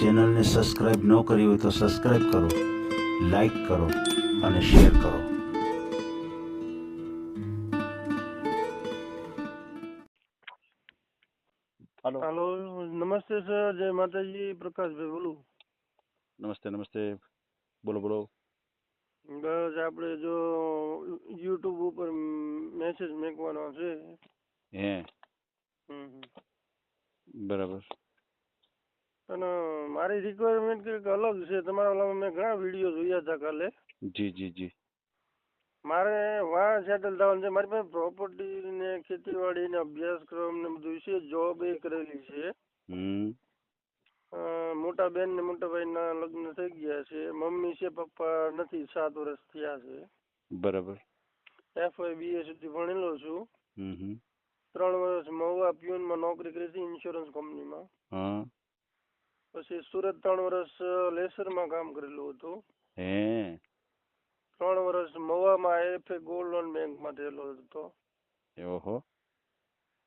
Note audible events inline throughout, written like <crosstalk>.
ચેનલને સબસ્ક્રાઈબ ન કરી હોય તો સબસ્ક્રાઈબ કરો લાઈક કરો અને શેર કરો. હાલો. હાલો નમસ્તે સર જય માતાજી પ્રકાશભાઈ બોલું. નમસ્તે નમસ્તે. બોલો બોલો. બસ આપણે જો યુટ્યુબ ઉપર મેસેજ મેકવાનો છે. હે. બરાબર. અને મારી રિક્વાયરમેન્ટ કંઈક અલગ છે. તમારા ઓલામાં મેં ઘણા વીડિયો જોયા હતા કાલે. જી જી જી. મારે વાં સેટલ થવાનું છે. મારી પાસે પ્રોપર્ટી ને ખેતીવાડી ને અભ્યાસક્રમ ને બધું છે. જોબ એ કરેલી છે. મોટા બેન ને મોટા ભાઈના લગ્ન થઈ ગયા છે. મમ્મી છે પપ્પા નથી. સાત વર્ષ થયા છે. બરાબર. એફ વાય બી બીએ સુધી ભણેલો છું. ત્રણ વર્ષ મહુવા પ્યુનમાં નોકરી કરી હતી ઇન્સ્યોરન્સ કંપનીમાં પછી સુરત ત્રણ વર્ષ લેસરમાં કામ કરેલું હતું. હે. ત્રણ વર્ષ મવામાં એફએ ગોલ્ડ લોન બેંકમાં થયેલો હતો. ઓહો.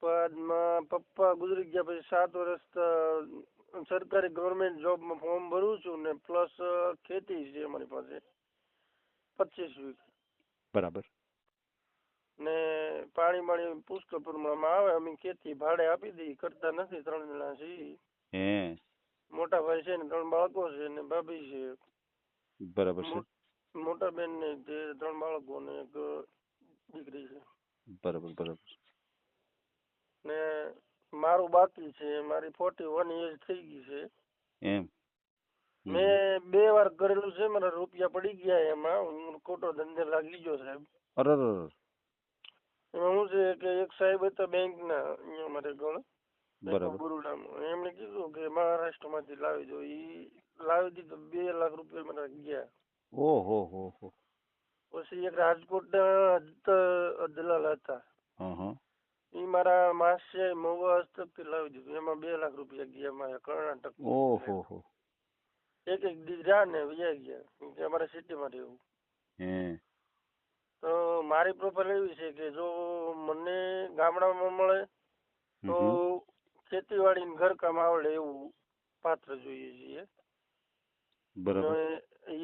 બાદમાં પપ્પા ગુજરી ગયા પછી સાત વર્ષ સરકારી ગવર્મેન્ટ જોબમાં ફોર્મ ભરું છું ને પ્લસ ખેતી છે અમારી પાસે. પચીસ વીઘ. બરાબર. ને પાણી માણી પુષ્કળ પ્રમાણમાં આવે અમે ખેતી ભાડે આપી દઈએ કરતા નથી ત્રણ જણા છીએ. મોટા ભાઈ છે ને ત્રણ બાળકો છે ને ભાભી છે. બરાબર છે. મોટા બેન ને તે ત્રણ બાળકો ને એક દીકરી છે. બરાબર બરાબર. ને મારું બાકી છે મારી ફોર્ટી વન એજ થઈ ગઈ છે. એમ. મેં બે વાર કરેલું છે મારા રૂપિયા પડી ગયા એમાં હું ખોટો ધંધે લાગી ગયો સાહેબ. અરે. એમાં શું છે કે એક સાહેબ હતા બેંક ના અહીંયા મારે ગણ બરાબર. એમણે કીધું કે મહારાષ્ટ્રમાંથી લાવી દો ઈ લાવી દીધો બે લાખ રૂપિયા મારા ગયા. ઓહો હો હો. પછી એક રાજકોટના દલાલ હતા. ઈ મારા માસે મોવા હસ્તકથી લાવી દીધું. એમાં બે લાખ રૂપિયા ગયા મારા કર્ણાટક ઓહો હો. એક એક દીધા ને વયા ગયા. કે અમારે સિટીમાં રહેવું. હે તો મારી પ્રોફાઇલ એવી છે કે જો મને ગામડામાં મળે તો. ખેતીવાડી ને ઘરકામ આવડે એવું પાત્ર જોઈએ છીએ. બરાબર.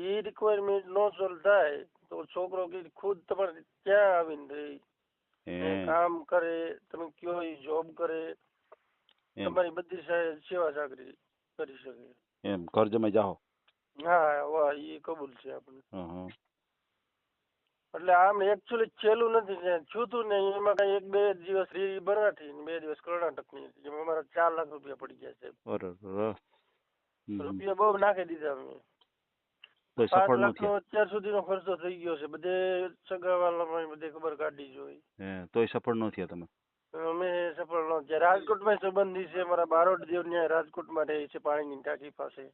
એ રિક્વાયરમેન્ટ નો સોલ્વ થાય તો છોકરો કે ખુદ તમારે ત્યાં આવીને રહે? કામ કરે તમે કયો એ જોબ કરે? તમારી બધી સેવા ચાકરી કરી શકે. એમ કરજમાં જાઓ. હા વાહ એ કબૂલ છે આપણે હા હા. એટલે આમ એકચ્યુઅલી છેલ્લું નથી છૂતું ને એમાં કઈ એક બે દિવસ રી મરાઠી ને બે દિવસ કર્ણાટકની હતી. એમાં અમારા ચાર લાખ રૂપિયા પડી ગયા છે. રૂપિયા બહુ નાખી દીધા મેં પાંચ લાખ નો અત્યાર સુધીનો ખર્ચો થઈ ગયો છે. બધે સગાવાલામાં બધે ખબર કાઢી જોઈ. તોય સફળ ન થયા તમે. અમે સફળ ન થયા. રાજકોટમાં સંબંધી છે. મારા બારોટ દેવ ન્યાય રાજકોટમાં રહે છે પાણીની ટાંકી પાસે.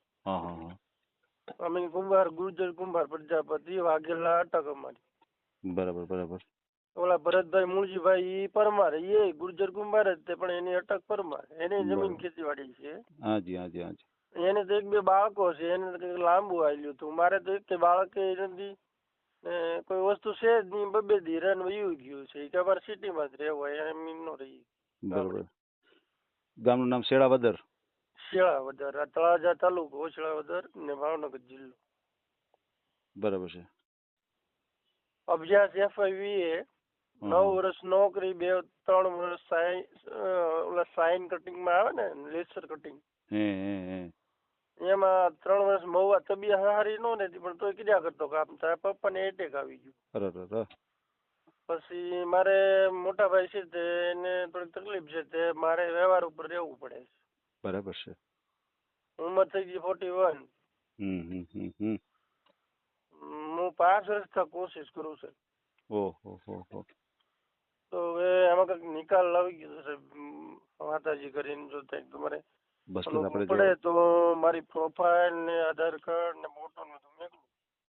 અમે કુંભાર ગુર્જર કુંભાર પ્રજાપતિ વાઘેલા અટક અમારી. બરાબર બરાબર. ઓલા ભરતભાઈ મૂળજીભાઈ ઈ પરમાર એ ગુર્જર કુંભાર જ તે પણ એની અટક પરમાર. એની જમીન ખેતીવાડી છે. હાજી હાજી હાજી. એને તો એક બે બાળકો છે એને તો લાંબુ આવેલું હતું. મારે તો એક બાળક નથી કોઈ વસ્તુ છે જ નહીં બબે દી રન વયું ગયું છે. કે અમારે સિટીમાં જ રહેવું હોય એમ નો રહી. બરાબર. ગામનું નામ શેળાવદર? શેળાવદર આ તળાજા તાલુકો શેળાવદર ને ભાવનગર જિલ્લો. બરાબર છે. અભ્યાસ એફઆઈવી એ નવ વર્ષ નોકરી બે ત્રણ વર્ષ ઓલા સાઇન કટિંગમાં આવે ને લેસર કટિંગ. એમાં ત્રણ વર્ષ મહુવા તબિયત હારી નો ને પણ તોય કીધા કરતો કામ તારા પપ્પાને એટેક આવી ગયું. પછી મારે મોટા ભાઈ છે તે એને થોડીક તકલીફ છે તે મારે વ્યવહાર ઉપર રહેવું પડે છે. બરાબર છે. ઉંમર થઈ ગઈ ફોર્ટી વન હમ. હું પાંચ વર્ષથી કોશિશ કરું છું. ઓહો હો હો. તો હવે એમાં કંઈક નિકાલ લાવી ગયો છે માતાજી કરીને જો કંઈક તમારે બસ આપણે પડે તો મારી પ્રોફાઇલ ને આધાર કાર્ડ ને ફોટો ને બધું મેકલું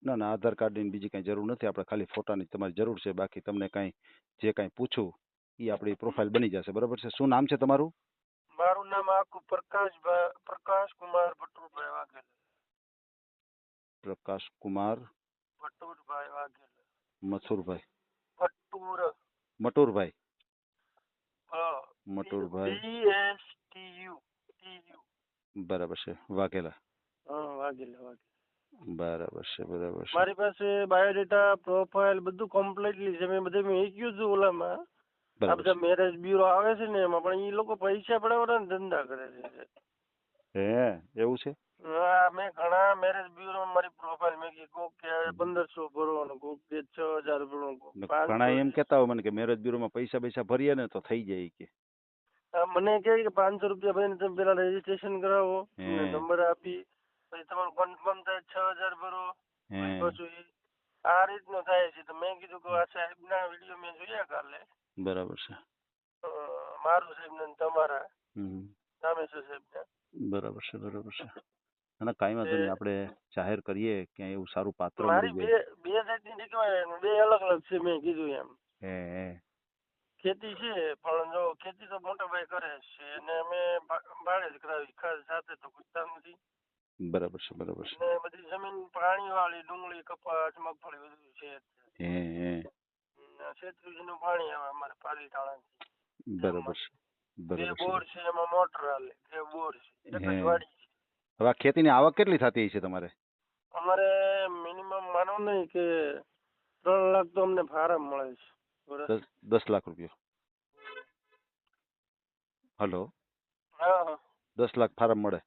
ના ના આધાર કાર્ડની બીજી કઈ જરૂર નથી. આપણે ખાલી ફોટાની તમારી જરૂર છે. બાકી તમને કઈ જે કઈ પૂછું એ આપણી પ્રોફાઇલ બની જશે. બરાબર છે? શું નામ છે તમારું? મારું નામ આખું Prakashbhai Prakash Kumar Bhattubhai Vaghela. Prakash Kumar Bhatturbhai Vaghela. Mathurbhai. Bhattur. Maturbhai. Maturbhai B S T U T U બરાબર છે. વાઘેલા. વાઘેલા વાઘેલા. બરાબર છે બરાબર છે. મારી પાસે બાયોડેટા પ્રોફાઇલ બધું કમ્પ્લીટલી છે. મેં બધે મેક્યું હતું ઓલામાં. આ બધા મેરેજ બ્યુરો આવે છે ને એમાં પણ એ લોકો પૈસા પડાવવાના ધંધા કરે છે. હે એવું છે? મેં ઘણા મેરેજ બ્યુરો મારી પ્રોફાઇલ મેકી. કોક કે પંદરસો ભરો ને કોક કે છ હજાર ભરો ને. ઘણા એમ કેતા હોય મને કે મેરેજ બ્યુરોમાં પૈસા પૈસા ભરીએ ને તો થઈ જાય કે. મને કહે કે પાંચસો રૂપિયા ભરીને તમે પેલા રજીસ્ટ્રેશન કરાવો નંબર આપી પછી તમારું કન્ફર્મ થાય છ હજાર ભરો પછી આ રીતનું થાય છે. તો મેં કીધું કે આ સાહેબના વીડિયો મેં જોયા કાલે. બરાબર છે. મારું સાહેબ ને તમારા રામેશ્વર સાહેબ બરાબર છે બરાબર છે. અને કાંઈ વાંધો નહીં આપણે જાહેર કરીએ કે એવું સારું પાત્ર મારી મળી બે જાય. બે જાતની ડીટો બે અલગ અલગ છે મેં કીધું એમ. હે હે. ખેતી છે પણ જો ખેતી તો મોટા ભાઈ કરે છે અને અમે ભા- ભાડે જ કરાવી ખાસ સાથે તો ખૂટતા નથી. બરાબર છે બરાબર છે. ને બધી જમીન પાણી વાળી ડુંગળી કપાસ મગફળી બધું છે હે હે. છેત્રીસનું પાણી આવે અમારે પાલી ટાણા બરાબર છે બે બરાબર છે. બોર છે એમાં મોટર હાલે બે બોર છે. એક જ હે. વાડી છે. હવે આ ખેતીની આવક કેટલી થતી છે તમારે? અમારે મિનિમમ માનો નહીં કે ત્રણ લાખ તો અમને ફારમ મળે છે. દસ લાખ રૂપિયા. હલો? હા દસ લાખ ફાર્મ મળે.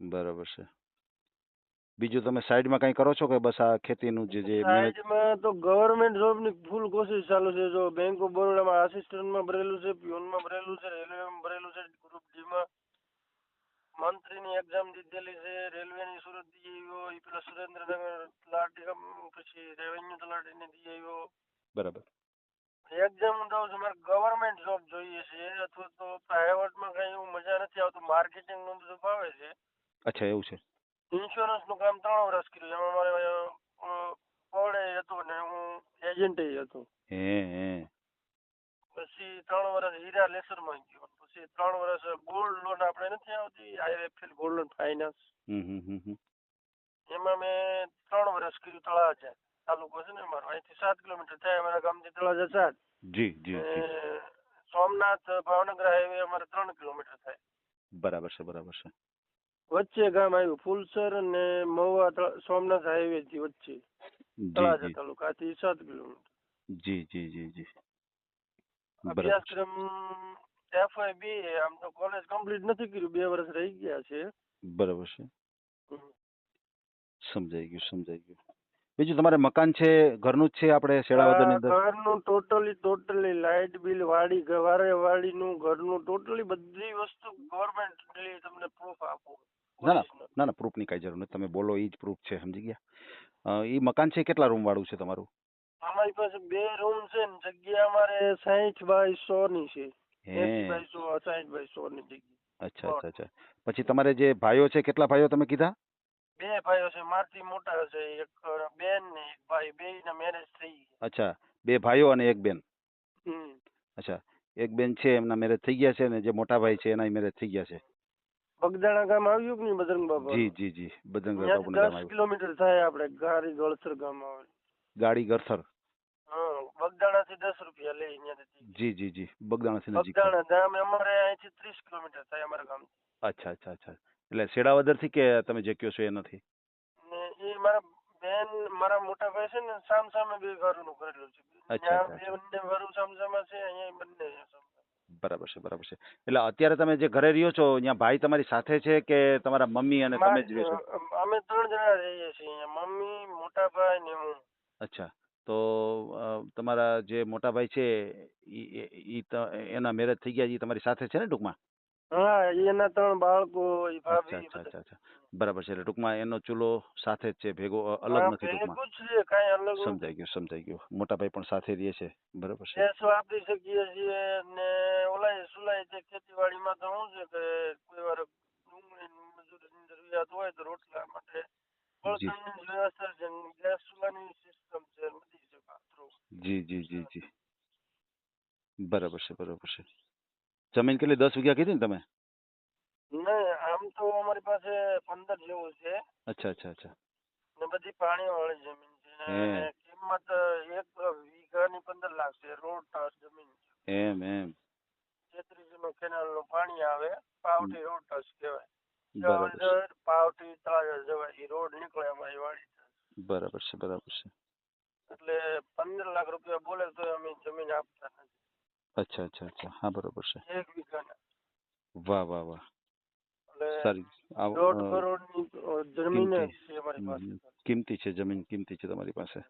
બરાબર છે. બીજું તમે સાઈડમાં કંઈ કરો છો કે બસ આ ખેતીનું જે જે સાઈડમાં તો ગવર્મેન્ટ જોબની ફૂલ કોશિશ ચાલુ છે. જો બેંક ઓફ બરોડામાં આસિસ્ટન્ટમાં ભરેલું છે પ્યુનમાં ભરેલું છે રેલવેમાં ભરેલું છે ગ્રુપ ડી માં મંત્રીની એક્ઝામ દીધેલી છે રેલવેની સુરત દી આવ્યો ઈ પેલા સુરેન્દ્રનગર તલાટી પછી રેવન્યુ તલાટીને દી આવ્યો. બરાબર. એક્ઝામ દઉં છું મારે ગવર્મેન્ટ જોબ જોઈએ છે અથવા તો પ્રાઇવેટમાં કઈ એવું મજા નથી આવતું માર્કેટિંગનું બધું ભાવે છે. અચ્છા એવું છે. ઇન્સ્યોરન્સનું કામ ત્રણ વર્ષ કર્યું એમાં મારે કોડે હતો ને હું એજન્ટ હતો. હે હે. પછી ત્રણ વર્ષ હીરા લેસરમાં ગયો પછી ત્રણ વર્ષ ગોલ્ડ લોન આપણે નથી આવતી આઈએફએલ ગોલ્ડ લોન ફાઇનાન્સ એમાં મેં ત્રણ વર્ષ કર્યું તળાજા. તાલુકો છે ને મારો અહીંથી સાત કિલોમીટર થાય અમારા ગામથી તળાજા સાત. જી જી સોમનાથ ભાવનગર હાઈવે અમારે ત્રણ કિલોમીટર થાય. બરાબર છે બરાબર છે. વચ્ચે ગામ આવ્યું ફુલસર અને મહુવા સોમનાથ હાઈવે થી વચ્ચે. તળાજા તાલુકાથી સાત કિલોમીટર. જી જી જી જી. અભ્યાસક્રમ એફઆઈ બી આમ તો કોલેજ કમ્પ્લીટ નથી કર્યું બે વર્ષ રહી ગયા છે. બરાબર છે. સમજાઈ ગયું સમજાઈ ગયું. બીજું તમારે મકાન છે ઘરનું જ છે આપણે શેળાવદરની અંદર? ઘરનું ટોટલી ટોટલી લાઇટ બિલ વાડી વારે વાડીનું ઘરનું ટોટલી બધી વસ્તુ ગવર્મેન્ટ તમને પ્રૂફ આપું. ના, ના. ના ના પ્રૂફની કાંઈ જરૂર નથી. તમે બોલો એ જ પ્રૂફ છે સમજી ગયા? એ મકાન છે કેટલા રૂમ વાળું છે તમારું? અમારી પાસે બે રૂમ છે ને જગ્યા અમારે સાહીઠ બાય સો ની છે. એસી બાય સો સાહીઠ બાય સો ની જગ્યા. અચ્છા અચ્છા અચ્છા. પછી તમારે જે ભાઈઓ છે કેટલા ભાઈઓ તમે કીધા? બે ભાઈઓ છે મારથી મોટા છે એક બેન ને એક ભાઈ બે ના મેરેજ થઈ અચ્છા બે ભાઈઓ અને એક બેન. હમ. અચ્છા એક બેન છે એમના મેરેજ થઈ ગયા છે ને જે મોટા ભાઈ છે એના મેરેજ થઈ ગયા છે. બગદાણા ગામ આવ્યું કે નહીં બજરંગ બાબા જી જી જી બજરંગ બાબા દસ કિલોમીટર થાય આપણે ગાડી ગળસર ગામ આવે. ગાડી થી દસ રૂપિયા લે અહીંયાથી. જી જી જી. બગદાણાથી નજીક બગદાણા ગામ અમારે અહીંથી ત્રીસ કિલોમીટર થાય અમારા ગામ અચ્છા અચ્છા અચ્છા. એટલે શેડાવદરથી કે તમે જે કહો છો એ નથી ને એ મારા બેન મારા મોટા ભાઈ છે ને સામ સામે બે ઘરનું કરેલું છે. અચ્છા, બંને ઘરું સામસામા છે અહીંયા બંને બરાબર છે બરાબર છે. એટલે અત્યારે તમે જે ઘરે રહ્યો છો અહીંયા ભાઈ તમારી સાથે છે કે તમારા મમ્મી અને તમે જ રહ્યો છો? અમે ત્રણ જણા રહીએ છીએ મમ્મી મોટા ભાઈ ને હું. અચ્છા. તો તમારા જે મોટા ભાઈ છે ઈ એના મેરેજ થઈ ગયા છે તમારી સાથે છે ને ટૂંકમાં? હા એના ત્રણ બાળકો ભાભી અચ્છા અચ્છા અચ્છા બરાબર છે એટલે ટૂંકમાં એનો ચૂલો સાથે જ છે ભેગો અલગ નથી ટૂંકમાં. કાંઈ અલગ સમજાઈ ગયું સમજાઈ ગયું. મોટા ભાઈ પણ સાથે રહે છે બરાબર છે. ભેંસ વાપરી શકીએ છીએ ને ઓલાય સુલાય છે ખેતીવાડીમાં તો શું છે કે કોઈ વાર ડુંગળી મજૂરી જરૂરિયાત હોય તો રોટલા માટે બળતણની વ્યવસ્થા છે ને ગેસ ચૂલાની સિસ્ટમ છે બધી છે બાથરૂમ જી જી જી જી બરાબર છે બરાબર છે જમીન કેટલી દસ વીઘા કીધી ને તમે નહીં આમ તો અમારી પાસે પંદર જેવું છે અચ્છા અચ્છા અચ્છા ને બધી પાણી વાળી જમીન છે હે. ને કિંમત એક વીઘાની પંદર લાખ છે રોડ ટચ જમીન છે એમ એમ તેત્રીસનું કેનાલનું પાણી આવે પાવટી રોડ ટચ કહેવાય બરાબર છે. તળાજા જવાય ઈ રોડ નીકળે અમારી વાડી બરાબર છે બરાબર છે. એટલે પંદર લાખ રૂપિયા બોલે તો અમે જમીન આપતા નથી. અચ્છા અચ્છા અચ્છા. હા બરાબર છે. એક વીઘાના. વાહ વાહ વાહ. સારી. દોઢ અ, કરોડની જમીન છે અમારી પાસે. કિંમતી છે જમીન કિંમતી છે તમારી પાસે.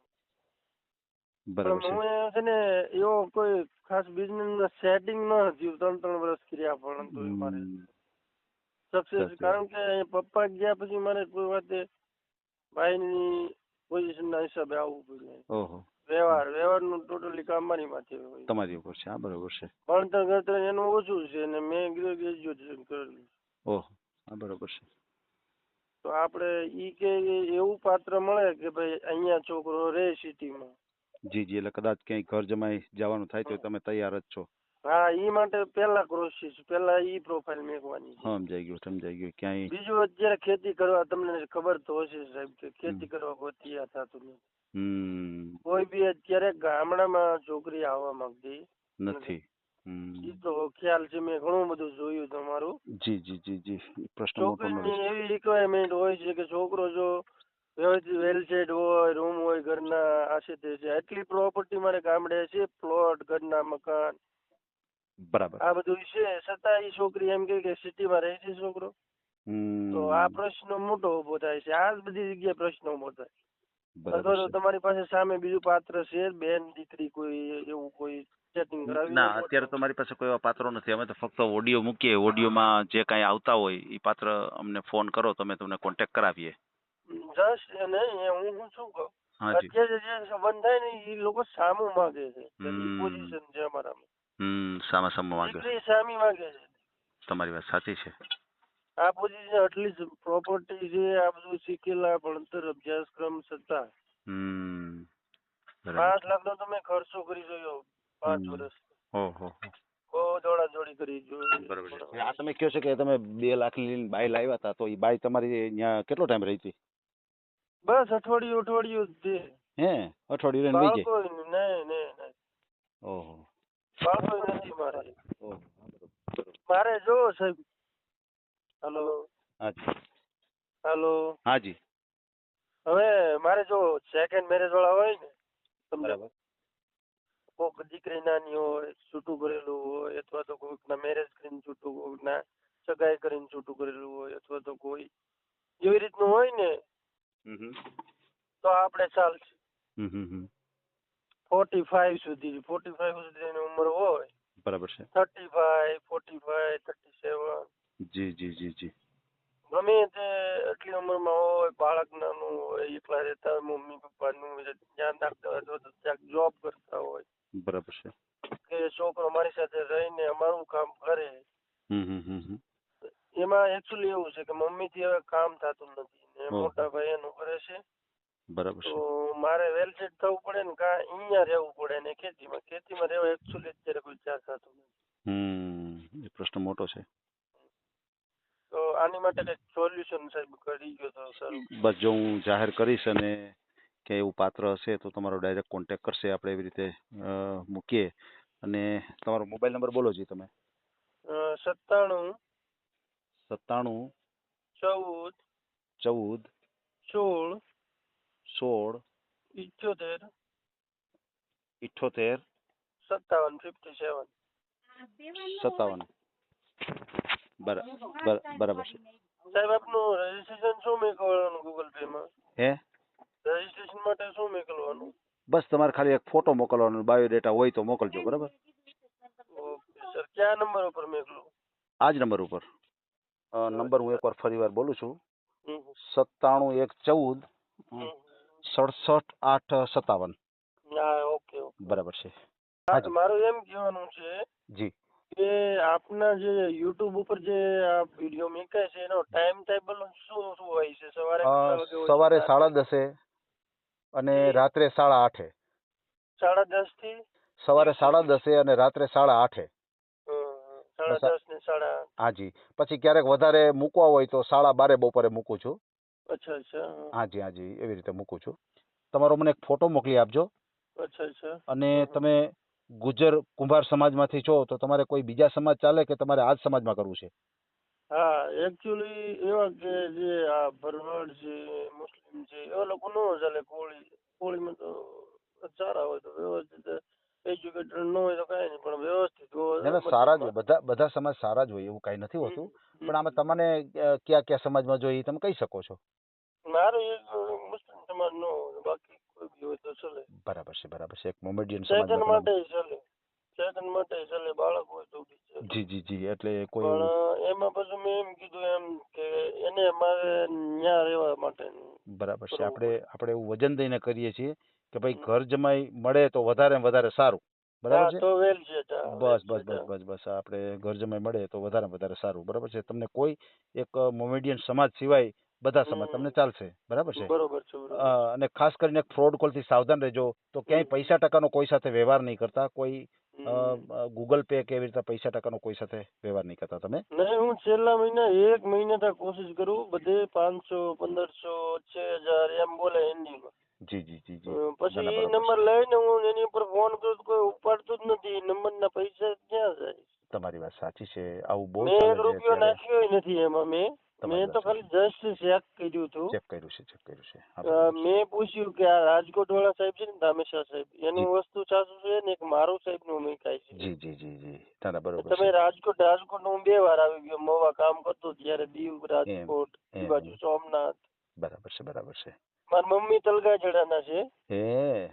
બરાબર છે. હું છે ને એવો કોઈ ખાસ બિઝનેસ સેટિંગ ન થયું ત્રણ ત્રણ વર્ષ કર્યા પરંતુ મારે સક્સેસ કારણ કે પપ્પા ગયા પછી મારે કોઈ વાતે ભાઈની પોઝિશન ના હિસાબે આવવું પડ્યું ઓહો. વ્યવહાર વ્યવહારનું ટોટલી કામ મારી માથે હોય. તમારી ઉપર છે હા બરોબર છે. ભણતર ગણતર એનું ઓછું છે ને મેં ગ્રેજ્યુએશન કરેલું ઓહો હા બરોબર છે. તો આપણે ઈ કે એવું પાત્ર મળે કે ભાઈ અહીંયા છોકરો રહે સિટીમાં. જી જી એટલે કદાચ ક્યાંય ઘર જમાઈ જવાનું થાય તો તમે તૈયાર જ છો. હા ઈ માટે પહેલા કોશિશ પહેલા ઈ પ્રોફાઇલ મેકવાની સમજાઈ ગયું સમજાઈ ગયું. ક્યાંય બીજું અત્યારે ખેતી કરવા તમને ખબર તો હશે સાહેબ કે ખેતી કરવા કોઈ તૈયાર થતું નથી કોઈ બી અત્યારે ગામડામાં છોકરી આવવા માંગતી. નથી. ઈ તો ખ્યાલ છે મેં ઘણું બધું જોયું તમારું. જી જી જી જી. પ્રશ્ન છોકરીની એવી રિક્વાયરમેન્ટ હોય છે કે છોકરો જો વ્યવસ્થિત વેલ સેટ હોય રૂમ હોય ઘરના આશે તે છે. એટલી પ્રોપર્ટી મારે ગામડે છે પ્લોટ ઘરના મકાન. બરાબર. આ બધું છે છતાં એ છોકરી એમ કે સિટીમાં રહે છે છોકરો. તો આ પ્રશ્ન મોટો ઊભો થાય છે. આ જ બધી જગ્યાએ પ્રશ્ન ઊભો થાય. અથવા તમારી પાસે સામે બીજું પાત્ર છે બેન દીકરી કોઈ એવું કોઈ ના અત્યારે તો મારી પાસે કોઈ એવા પાત્રો નથી. અમે તો ફક્ત ઓડિયો મૂકીએ. ઓડિયોમાં જે કાંઈ આવતા હોય એ પાત્ર અમને ફોન કરો તો અમે તમને કોન્ટેક્ટ કરાવીએ. જસ્ટ નહીં હું હું શું કહું? અત્યારે જે સંબંધ થાય ને એ લોકો સામું માગે છે. પોઝિશન છે અમારામાં. હમ સામા સામા માંગે સામી માંગે છે. તમારી વાત સાચી છે. આ પોઝિશન એટલી જ પ્રોપર્ટી છે આ બધું શીખેલા ભણતર અભ્યાસક્રમ છતાં. હમ પાંચ લાખ નો તમે ખર્ચો કરી જોયો પાંચ. વર્ષ. ઓહો બહુ દોડા દોડી કરી જોઈ બરાબર આ તમે કહો છો કે તમે બે લાખ લઈને બાય લાવ્યા હતા તો એ બાય તમારી ત્યાં કેટલો ટાઈમ રહી હતી? બસ અઠવાડિયું અઠવાડિયું જ હે? અઠવાડિયું રહીને વહી બાળકો નહીં નહીં નહીં. જાય ઓહો. બાળકો નથી મારે. મારે જો સાહેબ. હલો. હાજી. હલો. હાજી. હવે મારે જો સેકન્ડ મેરેજ વાળા હોય ને તમને કોક દીકરી નાની હોય છૂટું કરેલું હોય અથવા તો કોઈકના મેરેજ કરીને છૂટું કોઈકના સગાઈ કરીને છૂટું કરેલું હોય અથવા તો કોઈ એવી રીતનું હોય ને. તો આપણે ચાલશે. હમ હમ હમ. ફોર્ટી ફાઈવ સુધી ફોર્ટી ફાઈવ સુધીની ઉંમર હોય બરાબર છે. Thirty five forty five thirty seven જી જી જી જી. ગમે તે એટલી ઉંમરમાં હોય બાળક નાનું હોય એકલા રહેતા હોય મમ્મી પપ્પાનું ધ્યાન રાખતા હોય તો ક્યાંક જોબ કરતા હોય. બરાબર છે. કે છોકરો મારી સાથે રહીને અમારું કામ કરે. એમાં એકચ્યુઅલી એવું છે કે મમ્મીથી હવે કામ થતું નથી ને મોટા ભાઈ એનું કરે છે બરાબર તો છે મારે વેલ સેટ થવું પડે ને કા અહીંયા રહેવું પડે ને ખેતીમાં? ખેતીમાં રહેવા એકચ્યુઅલી અત્યારે કોઈ ચાર થતું નથી. હમ એ પ્રશ્ન મોટો છે. તો આની માટે કંઈક સોલ્યુશન સાહેબ કરી ગયો તો સર. બસ જો હું જાહેર કરીશ અને કે એવું પાત્ર હશે તો તમારો ડાયરેક્ટ કોન્ટેક્ટ કરશે. આપણે એવી રીતે મૂકીએ. અને તમારો મોબાઈલ નંબર બોલો જી તમે. સત્તાણું સત્તાણું ચૌદ ચૌદ સોળ સોળ ઇઠ્યોતેર ઇઠ્યોતેર સત્તાવન ફિફ્ટી સેવન સત્તાવન. બરા- બરા- બરાબર છે. સાહેબ આપનું રજીસ્ટ્રેશન શું મેકલવાનું ગૂગલ પે માં? હે? રજીસ્ટ્રેશન માટે શું મેકલવાનું? બસ તમારે ખાલી એક ફોટો મોકલવાનો બાયોડેટા હોય તો મોકલજો બરાબર? ઓકે સર કયા નંબર ઉપર મેકલું? આ જ નંબર ઉપર. નંબર હું એકવાર ફરી વાર બોલું છું. સત્તાણું એક ચૌદ. સડસઠ આઠ સત્તાવન. હા ઓકે ઓકે. બરાબર છે. હાજી. મારું એમ કહેવાનું છે જી. કે આપના જે યુટ્યુબ ઉપર જે આ વીડિયો મેકાય છે એનો ટાઈમ ટેબલ શું શું હોય છે? સવારે અ, કેટલા વાગે હોય છે? સવારે સાડા દસે અને જી. રાત્રે સાડા આઠે. સાડા દસથી સવારે સાડા દસે અને રાત્રે સાડા આઠે. હમ, સાડા બસ આ- દસ ને સાડા હાજી પછી ક્યારેક વધારે મૂકવા હોય તો સાડા બારે બપોરે મૂકું છું. અચ્છા અચ્છા. હાજી હાજી એવી રીતે મૂકું છું. તમારો મને એક ફોટો મોકલી આપજો. અચ્છા અચ્છા. અને તમે ગુજર કુંભાર સમાજમાંથી છો તો તમારે કોઈ બીજા સમાજ ચાલે કે તમારે આ જ સમાજમાં કરવું છે? હા એકચ્યુઅલી એવા કે જે આ ભરવાડ છે મુસ્લિમ છે એવા લોકો નો ચાલે કોળી કોળીમાં તો ચારા હોય તો વ્યવસ્થિત એજ્યુકેટેડ ન હોય તો કાંઈ નહીં પણ વ્યવસ્થિત ના ના સારા જ બધા બધા સમાજ સારા જ હોય એવું કાંઈ નથી હોતું. પણ આમાં તમને કયા કયા સમાજમાં જોઈએ તમે કહી શકો છો. મારો એક મુસ્લિમ સમાજ નો બાકી કોઈ બી હોય તો ચાલે. બરાબર છે બરાબર છે. એક મોમેડિયન સેકન્ડ માટે ચાલે. સેકન્ડ માટે ચાલે બાળક હોય તો જી જી જી એટલે કોઈ પણ એમાં પછી મેં એમ કીધું એમ કે એને મારે ન્યા રહેવા માટે બરાબર છે. આપણે આપણે એવું વજન દઈને કરીએ છીએ કે ભાઈ. ઘર જમાઈ મળે તો વધારે વધારે સારું. બરાબર છે? બસ બસ બસ બસ બસ આપણે ઘર જમાઈ મળે તો વધારે વધારે સારું. બરાબર છે? તમને કોઈ એક મોમેડિયન સમાજ સિવાય બધા સમાજ તમને ચાલશે. બરાબર છે? અને ખાસ કરીને ફ્રોડ કોલથી સાવધાન રહેજો. તો ક્યાંય પૈસા ટકાનો કોઈ સાથે વ્યવહાર નહીં કરતા. કોઈ. ગૂગલ પે કે એવી રીતે પૈસા ટકાનો કોઈ સાથે વ્યવહાર નહીં કરતા તમે. નહીં હું છેલ્લા મહિના એક મહિના તક કોશિશ કરું. બધે પાંચસો પંદરસો છ હજાર એમ બોલે હિન્દીમાં જી જી જી જી. પછી ના, ના, એ નંબર લઈને હું એની ઉપર ફોન કરું તો કોઈ ઉપાડતું જ નથી. નંબર ના પૈસા ક્યાં જાય? તમારી વાત સાચી છે. આવું બહુ મેં એક રૂપિયો નાખ્યો નથી એમાં મેં. મેં તો ખાલી જસ્ટ ચેક કર્યું હતું ચેક કર્યું છે ચેક કર્યું છે. મેં પૂછ્યું કે આ રાજકોટ વાળા સાહેબ છે ને ધામેશા સાહેબ એની વસ્તુ સાચું છે ને એક મારું સાહેબનું મેકાય છે. જી જી જી જી. ના ના બરોબર તમે રાજકોટ રાજકોટ હું બે વાર આવી ગયો મોવા કામ કરતો ત્યારે દીવ રાજકોટ એ બાજુ સોમનાથ. બરાબર છે બરાબર છે. મારી મમ્મી તલગાજડાના છે. હે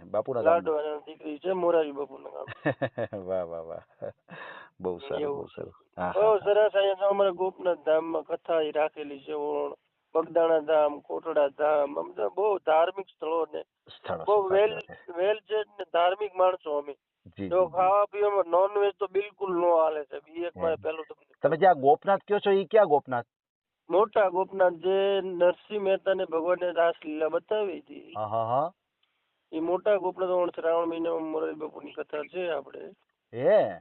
બાપુના. લાડવાના દીકરી છે મોરારી બાપુના ગામ <laughs> વાહ વાહ વાહ. બહુ સારું બહુ સારું. બહુ સરસ અહીંયા અમારા ગોપનાથ ધામમાં કથા રાખેલી છે ઓણ બગદાણા ધામ કોટડા ધામ આમ તો બહુ ધાર્મિક સ્થળો ને. બહુ વેલ. વેલ છે ને ધાર્મિક માણસો અમે. જી ખાવા પીવામાં નોન વેજ તો બિલકુલ નો હાલે છે બી એક મારે પેલું પહેલું તમે જ્યાં ગોપનાથ કયો છો એ ક્યાં ગોપનાથ? મોટા ગોપનાથ જે નરસિંહ મહેતાને ને રાસલીલા બતાવી હતી. એ મોટા ગોપનાથ ઓણ શ્રાવણ મહિનામાં મોરારી બાપુની કથા છે આપણે. હે?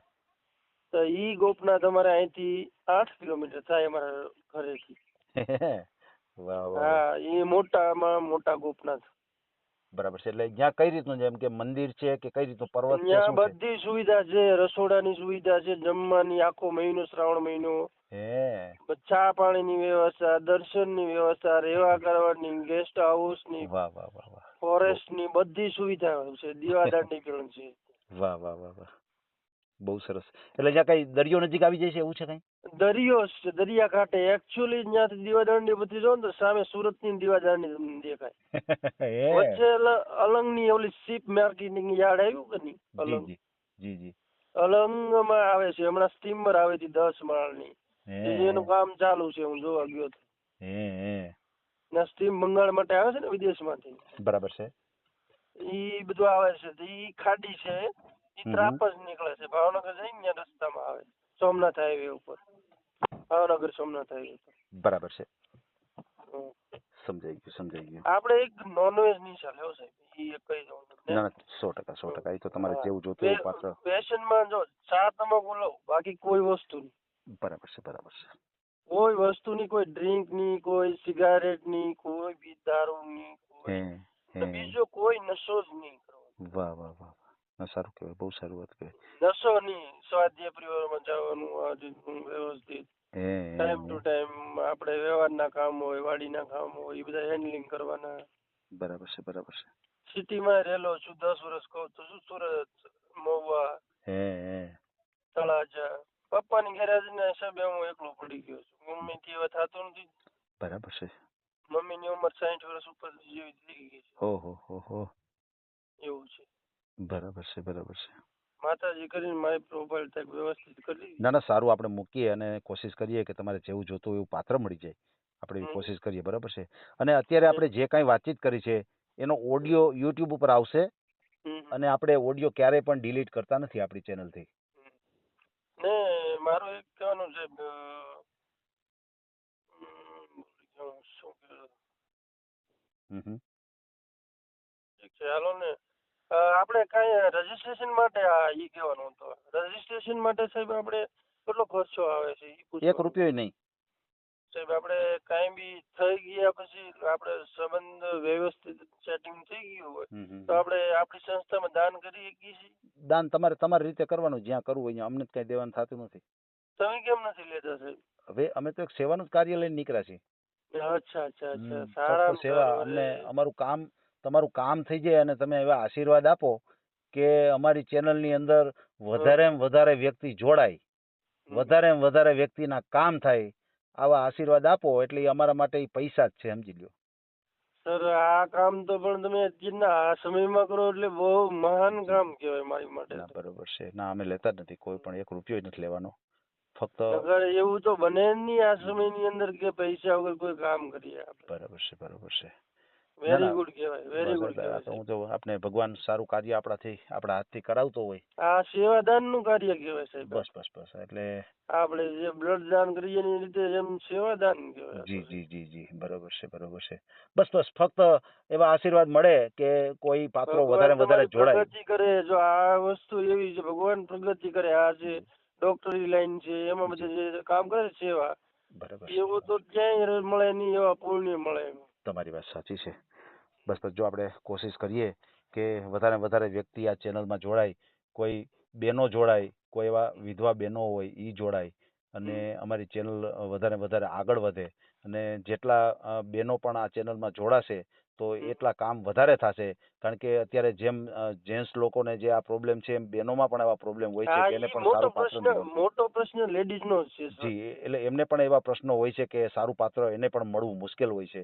તો ઈ ગોપનાથ અમારે અહીંથી આઠ કિલોમીટર થાય અમારા ઘરેથી. થી વાહ વાહ. હા એ મોટામાં મોટા ગોપનાથ. બરાબર છે એટલે ત્યાં કઈ રીતનું જેમ કે મંદિર છે કે કઈ રીતનું પર્વત છે ત્યાં બધી સુવિધા છે રસોડાની સુવિધા છે જમવાની આખો મહિનો શ્રાવણ મહિનો. હે. ચા પાણીની વ્યવસ્થા દર્શનની વ્યવસ્થા રહેવા કરવાની ગેસ્ટ હાઉસની વાહ વાહ વાહ વાહ. ફોરેસ્ટની બધી સુવિધા છે દીવાદાંડી પણ છે. વાહ વાહ વાહ વાહ. બહુ સરસ. એટલે જ્યાં કઈ દરિયો નજીક આવી જાય છે એવું છે કઈ? દરિયો છે દરિયા કાંઠે એકચ્યુઅલી જ્યાંથી દીવાદાંડી બધી જો ને તો સામે સુરતની દીવાદાંડી તમને દેખાય. <laughs> વચ્ચે અલંગ અલંગની ઓલી શિપ માર્કેટિંગ યાર્ડ આવ્યું કે નહીં? અલંગ. જી જી અલંગમાં આવે છે હમણાં સ્ટીમર આવે છે દસ માળની. હે. એનું કામ ચાલુ છે હું જોવા ગયો હતો હે હે. ના સ્ટીમ બંગાળ માટે આવે છે ને વિદેશમાંથી. બરાબર છે. ઈ બધું આવે છે તો ઈ ખાડી છે ઈ ત્રાપસ નીકળે છે ભાવનગર જઈને ત્યાં રસ્તામાં આવે સોમનાથ હાઈવે ઉપર. ભાવનગર સોમનાથ હાઈવે ઉપર. બરાબર છે. સમજાઈ ગયું સમજાઈ ગયું. આપણે એક નોનવેજ નહીં ચાલે હો સાહેબ ઈ એક કહી દઉં ના ના સો ટકા સો ટકા એ તો તમારે. જેવું જોતું પાત્ર. પેશનમાં જો ચા તમાકુ બોલો બાકી કોઈ વસ્તુ નહીં. બરાબર છે બરાબર છે. કોઈ વસ્તુની કોઈ ડ્રિંકની કોઈ સિગારેટની કોઈ બી દારૂ ની કોઈ બીજો કોઈ નશો જ નહીં વાહ વાહ વાહ. ના સારું કહેવાય બહુ સારું વાત કહેવાય. નશો નહીં સ્વાધ્યાય પરિવારમાં જવાનું વ્યવસ્થિત. ટાઈમ ટુ ટાઈમ આપણે વ્યવહારના કામ હોય વાડીના કામ હોય એ બધા હેન્ડલિંગ કરવાના. બરાબર છે બરાબર છે. સિટીમાં રહેલો છું દસ વર્ષ કહું તો શું સુરત મહુવા હે. તળાજા. પપ્પાની ગેરેજના હિસાબે હું એકલો પડી ગયો છું. મમ્મીથી હવે થતું નથી. બરાબર છે. મમ્મીની ઉંમર સાઠ વર્ષ ઉપર જેવી થઈ ગઈ છે. હો હો હો હો. એવું છે. બરાબર છે બરાબર છે. માતાજી કરીને મારી પ્રોફાઇલ તક વ્યવસ્થિત કરી. ના ના સારું આપણે મૂકીએ અને કોશિશ કરીએ કે તમારે જેવું જોતું હોય એવું પાત્ર મળી જાય. આપણે એવી કોશિશ કરીએ બરાબર છે. અને અત્યારે આપણે જે કાંઈ વાતચીત કરી છે એનો ઓડિયો યુટ્યુબ ઉપર આવશે અને આપણે ઓડિયો ક્યારેય પણ ડિલીટ કરતા નથી આપણી ચેનલથી ને મારું એક કહેવાનું છે શું. ઠીક છે હાલો ને. આપણે કાંઈ રજીસ્ટ્રેશન માટે આ ઈ કહેવાનું હતું. રજીસ્ટ્રેશન માટે સાહેબ આપણે કેટલો ખર્ચો આવે છે એક રૂપિયો નહીં. સાહેબ આપણે કાંઈ બી થઈ ગયા પછી આપણે સંબંધ વ્યવસ્થિત સેટિંગ થઈ ગયું હોય. તો આપણે આપણી સંસ્થામાં દાન કરી શકીએ છીએ? દાન તમારે તમારી રીતે કરવાનું જ્યાં કરવું હોય અમને કઈ દેવાનું થતું નથી. તમે કેમ નથી લેતા સાહેબ? હવે અમે તો એક સેવાનું જ કાર્ય લઈને નીકળ્યા છીએ. અચ્છા અચ્છા અચ્છા. સારા સેવા. અમને અમારું કામ તમારું કામ થઈ જાય અને તમે એવા આશીર્વાદ આપો કે અમારી ચેનલની અંદર વધારે વધારે વ્યક્તિ જોડાય. વધારે વધારે વ્યક્તિના કામ થાય. આવા આશીર્વાદ આપો એટલે અમારા માટે ઈ પૈસા જ છે સમજી લ્યો. સર આ કામ તો પણ તમે અત્યારના આ સમયમાં કરો એટલે બહુ મહાન કામ કહેવાય મારી માટે ના બરોબર છે. ના અમે લેતા જ નથી કોઈ પણ એક રૂપિયો નથી લેવાનો. ફક્ત એવું તો બને જ નહીં આ સમયની અંદર કે પૈસા વગર કોઈ કામ કરીએ બરાબર છે બરોબર છે. વેરી ગુડ કહેવાય વેરી ગુડ તો હું તો આપને ભગવાન સારું કાર્ય આપણાથી આપણા હાથથી કરાવતો હોય. આ સેવાદાનનું કાર્ય કહેવાય સાહેબ. બસ બસ બસ એટલે આપણે જે બ્લડ દાન કરીએ એની રીતે એમ સેવાદાન કહેવાય જી જી જી જી બરોબર છે બરોબર છે. બસ બસ ફક્ત એવા આશીર્વાદ મળે કે કોઈ પાત્રો વધારે વધારે જોડાય. પ્રગતિ કરે જો આ વસ્તુ એવી છે ભગવાન પ્રગતિ કરે આ છે ડોક્ટરી લાઈન છે એમાં બધે જે કામ કરે છે સેવા બરાબર એવો એવું તો ક્યાંય મળે નહીં એવા પુણ્ય મળે તમારી વાત સાચી છે. બસ બસ જો આપણે કોશિશ કરીએ કે વધારે વધારે વ્યક્તિ આ ચેનલમાં જોડાય કોઈ બહેનો જોડાય કોઈ એવા વિધવા બહેનો હોય એ જોડાય અને અમારી ચેનલ વધારે વધારે આગળ વધે અને જેટલા બહેનો પણ આ ચેનલમાં જોડાશે તો એટલા કામ વધારે થશે. કારણ કે અત્યારે જેમ જેન્ટ્સ લોકોને જે આ પ્રોબ્લેમ છે એમ બહેનોમાં પણ એવા પ્રોબ્લેમ હોય છે કે એને પણ સારું પાત્ર મોટો પ્રશ્ન લેડીઝ નો છે જી એટલે એમને પણ એવા પ્રશ્નો હોય છે કે સારું પાત્ર એને પણ મળવું મુશ્કેલ હોય છે.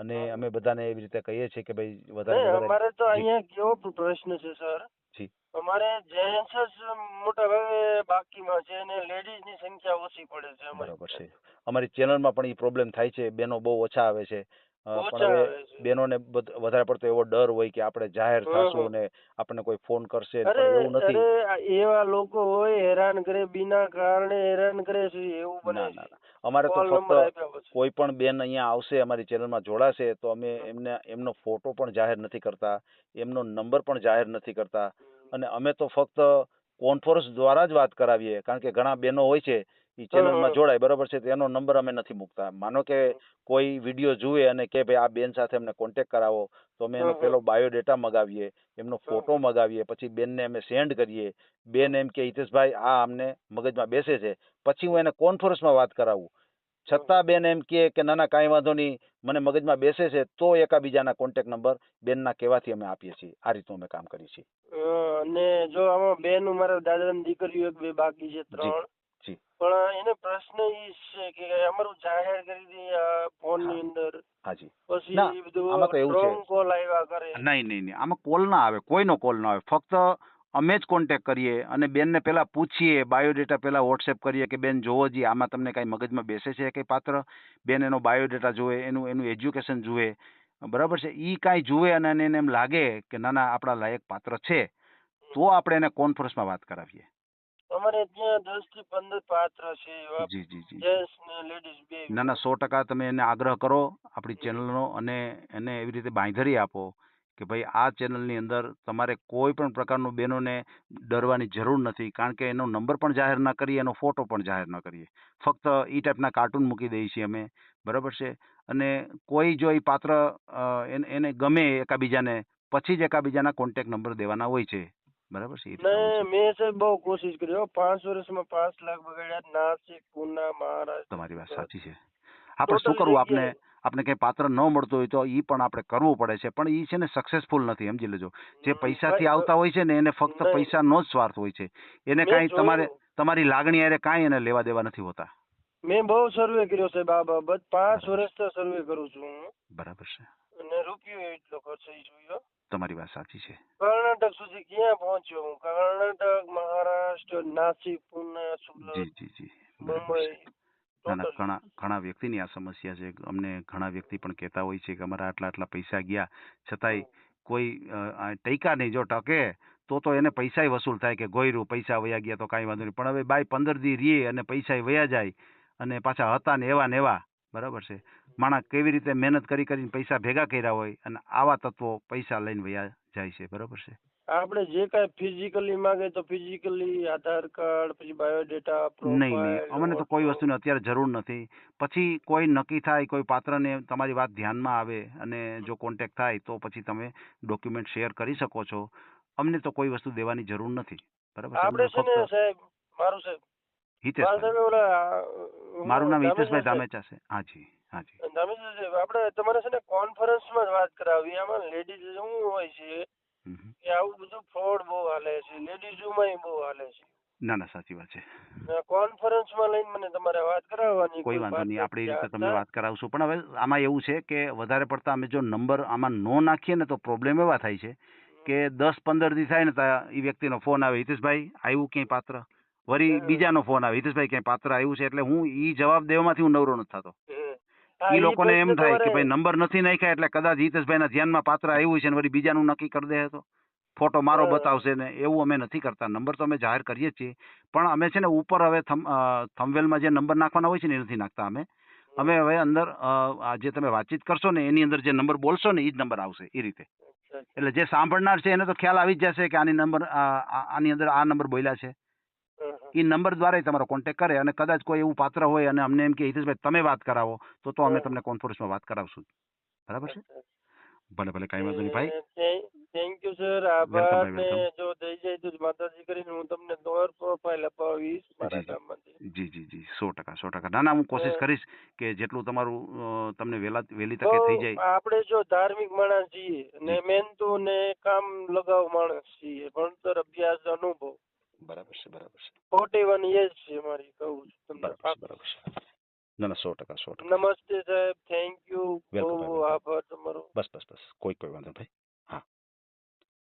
અને અમે બધાને એવી રીતે કહીએ છીએ કે ભાઈ વધારે અમારે તો. અહીંયા કેવો પ્રશ્ન છે સર. અમારે જેન્ટ્સ મોટા ભાગે બાકીમાં છે અને લેડીઝની સંખ્યા ઓછી પડે છે અમારી બરાબર છે. અમારી ચેનલમાં પણ એ પ્રોબ્લેમ થાય છે બેનો બહુ ઓછા આવે છે. બેનોને વધારે પડતો એવો ડર હોય કે આપણે જાહેર થશું ને આપણને કોઈ ફોન કરશે એવું નથી. એવા લોકો હોય હેરાન કરે બિના કારણે હેરાન કરે છે એવું બને. અમારે તો ફક્ત કોઈ પણ બેન અહીંયા આવશે અમારી ચેનલમાં જોડાશે તો અમે એમને એમનો ફોટો પણ જાહેર નથી કરતા એમનો નંબર પણ જાહેર નથી કરતા. અને અમે તો ફક્ત કોન્ફરન્સ દ્વારા જ વાત કરાવીએ કારણ કે ઘણા બહેનો હોય છે એ ચેનલમાં. જોડાય બરોબર છે? તો એનો નંબર અમે નથી મૂકતા. માનો કે કોઈ વીડિયો જુએ અને કે ભાઈ આ બેન સાથે અમને કોન્ટેક્ટ કરાવો તો અમે એનો. પેલો બાયોડેટા મગાવીએ એમનો ફોટો મગાવીએ પછી બેનને અમે સેન્ડ કરીએ. બેન એમ કે હિતેશભાઈ આ અમને મગજમાં બેસે છે. પછી હું એને કોન્ફરન્સમાં વાત કરાવું. છતાં બેન એમ કહે કે નાના કાંઈ વાંધો નહીં મને મગજમાં બેસે છે. તો એકાબીજાના કોન્ટેક્ટ નંબર બેનના કહેવાથી અમે આપીએ છીએ. આ રીતનું અમે કામ કરીએ છીએ. અને જો આમાં બેન મારા દાદાની દીકરીઓ એક બે બાકી છે ત્રણ. પણ એને પ્રશ્ન ઈ છે કે અમારું જાહેર કરી દે ફોનની અંદર. હાજી પછી ઈ બધું call આવ્યા કરે. નહીં નહીં નહીં. આમાં કોલ ના આવે. કોઈનો કોલ ના આવે. ફક્ત અમે જ કોન્ટેક્ટ કરીએ અને બેનને પહેલાં પૂછીએ. બાયોડેટા પહેલાં વોટ્સએપ કરીએ કે બેન જોવો જી આમાં તમને કાંઈ મગજમાં બેસે છે કંઈ પાત્ર? બેન એનો બાયોડેટા જુએ એનું એનું એજ્યુકેશન જુએ. બરાબર છે? એ કાંઈ જુએ અને એને એમ લાગે કે ના ના આપણા લાયક પાત્ર છે. તો આપણે એને કોન્ફરન્સમાં વાત કરાવીએ. અમારે ત્યાં દસથી પંદર પાત્ર છે એવા જી જી જી જેન્ટ્સ ને લેડીઝ બે. ના ના સો ટકા તમે એને આગ્રહ કરો આપણી ચેનલનો અને એને એવી રીતે બાંધરી આપો કે ભાઈ આ ચેનલની અંદર તમારે કોઈ પણ પ્રકારનું બહેનોને ડરવાની જરૂર નથી કારણ કે એનો નંબર પણ જાહેર ના કરીએ એનો ફોટો પણ જાહેર ન કરીએ. ફક્ત એ ટાઈપના કાર્ટૂન મૂકી દઈએ છીએ અમે. બરાબર છે? અને કોઈ જો એ પાત્ર એને એને ગમે એકાબીજાને પછી જ એકાબીજાના કોન્ટેક નંબર દેવાના હોય છે. બરાબર છે ને છે. બહુ કોશિશ કરી પાંચ વર્ષમાં પાંચ લાખ બગાડ્યા નાસિક પુના મહારાષ્ટ્ર તમારી વાત સાચી છે. આપણે શું કરવું આપણે આપણે કંઈ પાત્ર ન મળતું હોય તો એ પણ આપણે કરવું પડે છે પણ એ છે ને સક્સેસફુલ નથી સમજી લેજો. જે પૈસાથી આવતા હોય છે ને એને ફક્ત. પૈસાનો જ સ્વાર્થ હોય છે. એને મેં કાંઈ તમારે તમારી લાગણી અરે કાંઈ એને લેવા દેવા નથી હોતા. મેં બહુ સર્વે કર્યો છે બાબા બાબત પાંચ વર્ષથી સર્વે કરું છું બરાબર છે. અને રૂપિયો એટલો ખર્ચાઈ જોયો તમારી વાત સાચી છે. કર્ણાટક સુધી ક્યાં પહોંચ્યો હું? કર્ણાટક મહારાષ્ટ્ર નાસિક પુણે સુરત જી જી જી. મુંબઈ. ઘણા ઘણા વ્યક્તિની આ સમસ્યા છે. અમને ઘણા વ્યક્તિ પણ કહેતા હોય છે કે અમારા આટલા આટલા પૈસા ગયા. છતાંય કોઈ ટૈકા નહીં. જો ટકે તો તો એને પૈસાય વસૂલ થાય કે ગોયરું પૈસા વયા ગયા તો કાંઈ વાંધો નહીં. પણ હવે બાય પંદર દી રીએ અને પૈસા વયા જાય. અને પાછા હતા ને એવા ને એવા. બરાબર છે. માણસ કેવી રીતે મહેનત કરી કરીને પૈસા ભેગા કર્યા હોય અને આવા તત્વો પૈસા લઈને વયા જાય છે બરાબર છે? આપણે જે કાંઈ ફિઝિકલી માંગે તો ફિઝિકલી આધાર કાર્ડ પછી બાયોડેટા નહીં નહીં. અમને તો કોઈ વસ્તુની અત્યારે જરૂર નથી. પછી કોઈ નક્કી થાય કોઈ પાત્રને તમારી વાત ધ્યાનમાં આવે અને જો કોન્ટેક્ટ થાય તો પછી તમે ડોક્યુમેન્ટ શેર કરી શકો છો. અમને તો કોઈ વસ્તુ દેવાની જરૂર નથી. બરાબર આપણે છે ને સાહેબ મારું સાહેબ હિતેશભાઈ. મારું નામ હિતેશભાઈ ધામેચા છે. હાજી હાજી સાહેબ આપણે તમારે છે ને કોન્ફરન્સમાં જ વાત કરાવી આમાં લેડીઝ શું હોય છે. કે આવું બધું ફ્રોડ બહુ હાલે છે લેડીઝોમાં બહુ હાલે છે. ના ના સાચી વાત છે. કોન્ફરન્સમાં લઈને મને તમારે વાત કરાવવાની કોઈ વાંધો નહીં આપણી રીતે તમને વાત કરાવશું. પણ હવે આમાં એવું છે કે વધારે પડતા અમે જો નંબર આમાં નો નાખીએ ને તો પ્રોબ્લેમ એવા થાય છે કે દસ પંદર દી થાય ને તો એ વ્યક્તિનો ફોન આવે. હિતેશભાઈ આવ્યું ક્યાંય પાત્ર? હમ. બીજાનો ફોન આવે. હિતેશભાઈ ક્યાંય પાત્ર આવ્યું છે એટલે હું ઈ જવાબ દેવામાંથી હું નવરો નથી થતો. ઈ લોકોને એમ થાય કે ભાઈ નંબર નથી નાખ્યા એટલે કદાચ હિતેશભાઈના ધ્યાનમાં પાત્ર આવ્યું છે ને વળી બીજાનું નક્કી કરી દે તો. ફોટો મારો બતાવશે ને એવું અમે નથી કરતા. નંબર તો અમે જાહેર કરીએ જ છીએ. પણ અમે છે ને ઉપર હવે થંબવેલમાં જે નંબર નાખવાના હોય છે ને એ નથી નાખતા અમે. અમે હવે અંદર જે તમે વાતચીત કરશો ને એની અંદર જે નંબર બોલશો ને એ જ નંબર આવશે એ રીતે. એટલે જે સાંભળનાર છે એને તો ખ્યાલ આવી જ જશે કે આની નંબર આની અંદર આ નંબર બોલ્યા છે. એ નંબર દ્વારા તમારો કોન્ટેક્ટ કરે અને કદાચ કોઈ એવું પાત્ર હોય અને અમને એમ કે હિતેશભાઈ તમે વાત કરાવો તો તો અમે તમને કોન્ફરન્સમાં વાત કરાવશું. બરાબર છે? ભલે ભલે કાંઈ વાંધો નહીં ભાઈ. થેન્ક યુ સર આભાર. ને જો થઈ જાય તો માતાજી કરીને હું તમને દોર પ્રોફાઇલ અપાવીશ મારા જી, જી. ગામમાંથી. જી જી જી. સો ટકા સો ટકા. ના ના હું કોશિશ કરીશ કે જેટલું તમારું તમને વહેલા વહેલી તકે થઈ જાય. આપણે જો ધાર્મિક માણસ છીએ ને મેન મહેનતુ ને કામ લગાવ માણસ છીએ ભણતર અભ્યાસ અનુભવ. બરાબર છે બરાબર છે. ફોર્ટી વન એજ છે મારી કહું છું તમને બરાબર છે ના ના સો ટકા સો ટકા. નમસ્તે સાહેબ થેન્ક યુ બહુ આભાર તમારો. બસ બસ બસ. કોઈ કોઈ વાંધો ભાઈ. હા.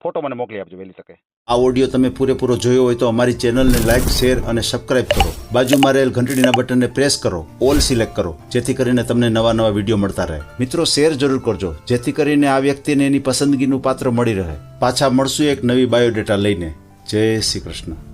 ફોટો મને મોકલી આપજો વહેલી તકે. આ ઓડિયો તમે પૂરેપૂરો જોયો હોય તો અમારી ચેનલને લાઇક શેર અને સબસ્ક્રાઇબ કરો. બાજુમાં રહેલ ઘંટડીના બટનને પ્રેસ કરો ઓલ સિલેક્ટ કરો જેથી કરીને તમને નવા નવા વીડિયો મળતા રહે. મિત્રો શેર જરૂર કરજો જેથી કરીને આ વ્યક્તિને એની પસંદગીનું પાત્ર મળી રહે. પાછા મળશું એક નવી બાયોડેટા લઈને. જય શ્રી કૃષ્ણ.